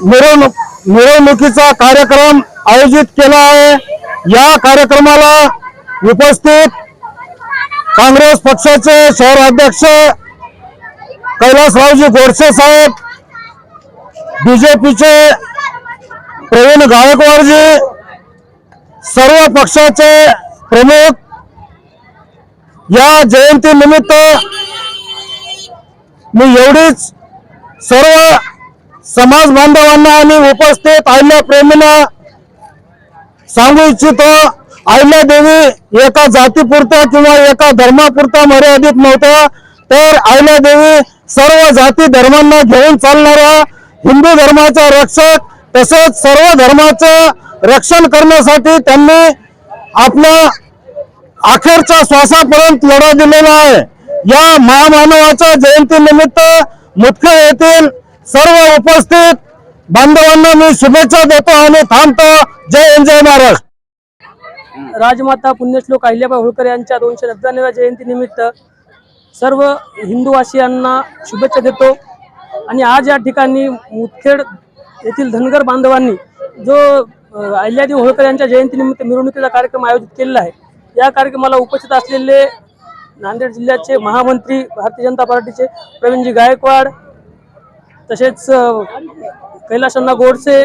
मिरवणूक मिरवणुकीचा कार्यक्रम आयोजित केला आहे. या कार्यक्रमाला उपस्थित काँग्रेस पक्षाचे शहर अध्यक्ष कैलासरावजी गोडसे साहेब बीजेपीचे प्रवीण गायकवाडजी सर्व पक्षाचे प्रमुख. या जयंती निमित्त मी एवढीच सर्व समाज बांधवांना आणि उपस्थित अहिल्या प्रेमींना सांगू इच्छितो अहिल्या देवी एका जातीपुरत्या किंवा एका धर्मापुरत्या मर्यादित नव्हत्या तर अहिल्या देवी सर्व जाती धर्मांना घेऊन चालणाऱ्या हिंदू धर्माच्या रक्षक तसेच सर्व धर्माचं रक्षण करण्यासाठी त्यांनी आपल्या अखेरच्या श्वासापर्यंत लढा दिलेला आहे. या महामानवाच्या जयंती निमित्त येथील सर्व उपस्थित बांधवांना मी शुभेच्छा देतो आणि थांबतो. जय हिंद जय महाराष्ट्र. राजमाता पुण्यश्लोक अहिल्याबाई होळकर यांच्या दोनशे नव्याण्णव्या जयंतीनिमित्त सर्व हिंदूवासियांना शुभेच्छा देतो. आणि आज या ठिकाणी मुदखेड येथील धनगर बांधवांनी जो अ, अहिल्यादेवी होळकर यांच्या जयंतीनिमित्त मिरवणुकीचा कार्यक्रम आयोजित केलेला आहे या कार्यक्रमाला उपस्थित असलेले नांदेड जिल्ह्याचे महामंत्री भारतीय जनता पार्टीचे प्रवीणजी गायकवाड तसेच कैलाशांना गोडसे